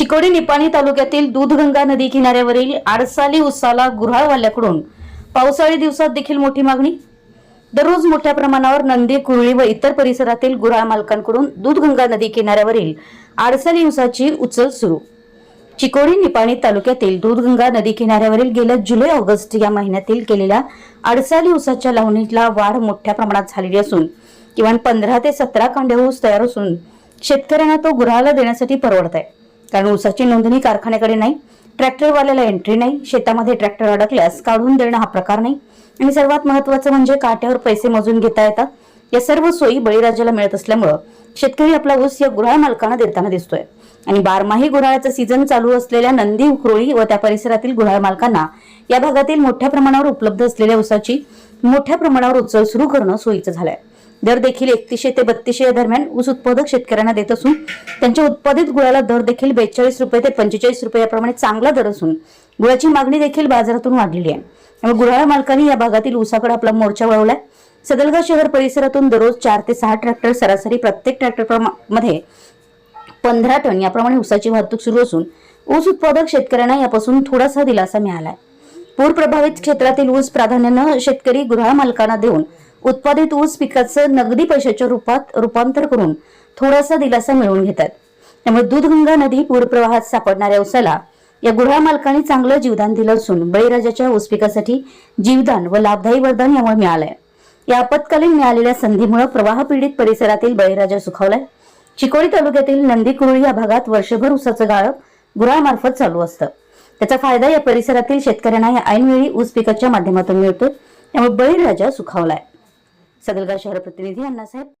चिकोडी निपाणी तालुक्यातील दूधगंगा नदी किनाऱ्यावरील आडसाली उसाला गुऱ्हाळवाल्याकडून पावसाळी दिवसात देखील मोठी मागणी? दररोज मोठ्या प्रमाणावर नंदी कुरळी व इतर परिसरातील गुऱ्हाळ मालकांकडून दूधगंगा नदी किनाऱ्यावरील आडसाली उसाची उचल सुरू. चिकोडी निपाणी तालुक्यातील दूधगंगा नदी किनाऱ्यावरील गेल्या जुलै ऑगस्ट या महिन्यातील केलेल्या अडसाली उसाच्या लावणीला वाढ मोठ्या प्रमाणात झालेली असून किमान पंधरा ते सतरा कांड्या ऊस तयार असून शेतकऱ्यांना तो गुऱ्हाळला देण्यासाठी परवडत आहे. कारण ऊसाची नोंदणी कारखान्याकडे नाही ट्रॅक्टरवाल्याला एंट्री नाही शेतामध्ये ट्रॅक्टर अडकल्यास काढून देणं हा प्रकार नाही. आणि सर्वात महत्वाचं म्हणजे काट्यावर पैसे मोजून घेता येतात. या सर्व सोयी बळीराजाला मिळत असल्यामुळं शेतकरी आपला ऊस या गुऱ्हाळ मालकांना देताना दिसतोय. आणि बारमाही गुऱ्हाळाचं सीझन चालू असलेल्या नंदी उखरोळी व त्या परिसरातील गुऱ्हाळ मालकांना या भागातील मोठ्या प्रमाणावर उपलब्ध असलेल्या ऊसाची मोठ्या प्रमाणावर उचल सुरू करणं सोयीचं झालंय. दर देखील एकतीसशे ते बत्तीसशे या दरम्यान ऊस उत्पादक शेतकऱ्यांना देत असून त्यांच्या उत्पादित गुळाला दर देखील बेचाळीस रुपये ते पंचेचाळीस रुपये याप्रमाणे चांगला दर असून गुळाची मागणी देखील बाजारातून वाढलेली आहे. त्यामुळे गुराळा मालकांनी या भागातील ऊसाकडे आपला मोर्चा वळवलाय. सदलगा शहर परिसरातून दररोज चार ते सहा ट्रॅक्टर सरासरी प्रत्येक ट्रॅक्टरमध्ये पंधरा टन याप्रमाणे ऊसाची वाहतूक सुरू असून ऊस उत्पादक शेतकऱ्यांना यापासून थोडासा दिलासा मिळालाय. पूर प्रभावित क्षेत्रातील ऊस प्राधान्यानं शेतकरी गृह मालकांना देऊन उत्पादित ऊस पिकाचं नगदी पैशाच्या रूपात रूपांतर करून थोडासा दिलासा मिळवून घेतात. त्यामुळे दूधगंगा नदी पूरप्रवाहात सापडणाऱ्या ऊसाला या गुऱ्हा मालकांनी चांगलं जीवदान दिलं असून बळीराजाच्या ऊस पिकासाठी जीवदान व लाभदायी वरदान यामुळे मिळालंय. या आपत्कालीन मिळालेल्या संधीमुळे प्रवाह पीडित परिसरातील बळीराजा सुखावलाय. चिकोडी तालुक्यातील नंदीकुरळी या भागात वर्षभर ऊसाचं गाळप गुरामार्फत चालू असतं. त्याचा फायदा या परिसरातील शेतकऱ्यांना या ऐनवेळी ऊस पिकाच्या माध्यमातून मिळतो. त्यामुळे बळीराजा सुखावलाय. सदलगा शहर प्रतिनिधी अण्णासाहेब